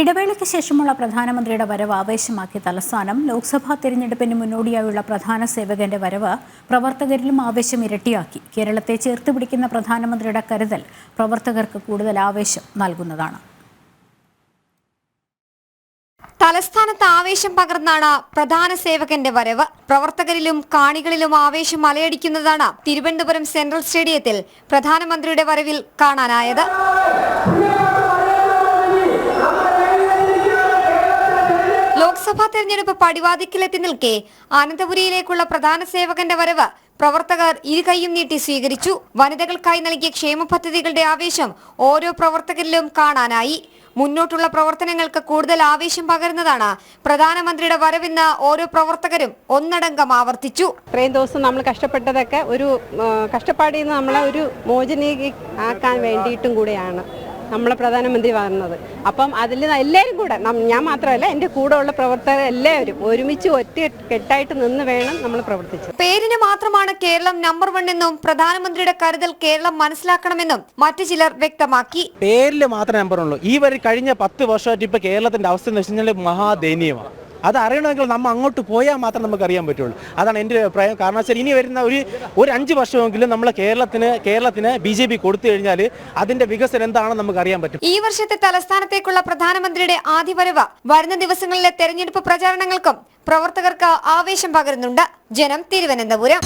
ഇടവേളയ്ക്ക് ശേഷമുള്ള പ്രധാനമന്ത്രിയുടെ വരവ് ആവേശമാക്കി തലസ്ഥാനം ലോക്സഭാ തെരഞ്ഞെടുപ്പിന് മുന്നോടിയായുള്ള പ്രധാന സേവകന്റെ വരവ് പ്രവർത്തകരിലും ആവേശം ഇരട്ടിയാക്കി. കേരളത്തെ ചേർത്ത് പിടിക്കുന്ന പ്രധാനമന്ത്രിയുടെ കരുതൽ പ്രവർത്തകർക്ക് കൂടുതൽ ആവേശം നൽകുന്നതാണ്. തലസ്ഥാനത്ത് ആവേശം പകർന്നാണ് പ്രധാന സേവകന്റെ വരവ്. പ്രവർത്തകരിലും കാണികളിലും ആവേശം അലയടിക്കുന്നതാണ് തിരുവനന്തപുരം സെൻട്രൽ സ്റ്റേഡിയത്തിൽ പ്രധാനമന്ത്രിയുടെ വരവിൽ കാണാനായത്. ലോക്സഭാ തെരഞ്ഞെടുപ്പ് പടിവാതിക്കലെത്തി നിൽക്കെ ആനന്ദപുരിയിലേക്കുള്ള പ്രധാന സേവകന്റെ വരവ് പ്രവർത്തകർ ഇരുകൈയും നീട്ടി സ്വീകരിച്ചു. വനിതകൾക്കായി നൽകിയ ക്ഷേമ പദ്ധതികളുടെ ആവേശം ഓരോ പ്രവർത്തകരിലും കാണാനായി. മുന്നോട്ടുള്ള പ്രവർത്തനങ്ങൾക്ക് കൂടുതൽ ആവേശം പകരുന്നതാണ് പ്രധാനമന്ത്രിയുടെ വരവെന്ന് ഓരോ പ്രവർത്തകരും ഒന്നടങ്കം ആവർത്തിച്ചു. ഇത്രയും ദിവസം നമ്മൾ കഷ്ടപ്പെട്ടതൊക്കെ ഒരു കഷ്ടപ്പാടിൽ നിന്ന് നമ്മളെ ഒരു മോചനീകി ആക്കാൻ വേണ്ടിയിട്ടും കൂടെയാണ്. നമ്മളെ പ്രധാനമന്ത്രി പറഞ്ഞത് അപ്പം അതിൽ എല്ലാവരും കൂടെ ഞാൻ മാത്രമല്ല എന്റെ കൂടെ ഉള്ള പ്രവർത്തകർ എല്ലാവരും ഒരുമിച്ച് ഒറ്റ കെട്ടായിട്ട് നിന്ന് വേണം നമ്മൾ പ്രവർത്തിച്ചത്. പേരിന് മാത്രമാണ് കേരളം നമ്പർ വൺ എന്നും പ്രധാനമന്ത്രിയുടെ കരുതൽ കേരളം മനസ്സിലാക്കണമെന്നും മറ്റു ചിലർ വ്യക്തമാക്കി. പേരിൽ മാത്രമേ നമ്പർ ഉള്ളൂ. ഈ വരെ കഴിഞ്ഞ പത്ത് വർഷമായിട്ട് ഇപ്പൊ കേരളത്തിന്റെ അവസ്ഥ എന്ന് വെച്ച് കഴിഞ്ഞാൽ മഹാദയനീയമാണ്. അത് അറിയണമെങ്കിൽ നമ്മൾ അങ്ങോട്ട് പോയാൽ മാത്രം നമുക്ക് അറിയാൻ പറ്റുള്ളൂ. അതാണ് എന്റെ അഭിപ്രായം. കാരണം വെച്ചാൽ ഇനി വരുന്ന ഒരു ഒരു അഞ്ച് വർഷമെങ്കിലും നമ്മൾ കേരളത്തിന് കേരളത്തിന് ബി ജെ പി കൊടുത്തു കഴിഞ്ഞാൽ അതിന്റെ വികസനം എന്താണെന്ന് നമുക്ക് അറിയാൻ പറ്റും. ഈ വർഷത്തെ തലസ്ഥാനത്തേക്കുള്ള പ്രധാനമന്ത്രിയുടെ ആദ്യ വരവ് വരുന്ന ദിവസങ്ങളിലെ തെരഞ്ഞെടുപ്പ് പ്രചാരണങ്ങൾക്കും പ്രവർത്തകർക്ക് ആവേശം പകരുന്നുണ്ട്. ജനം തിരുവനന്തപുരം.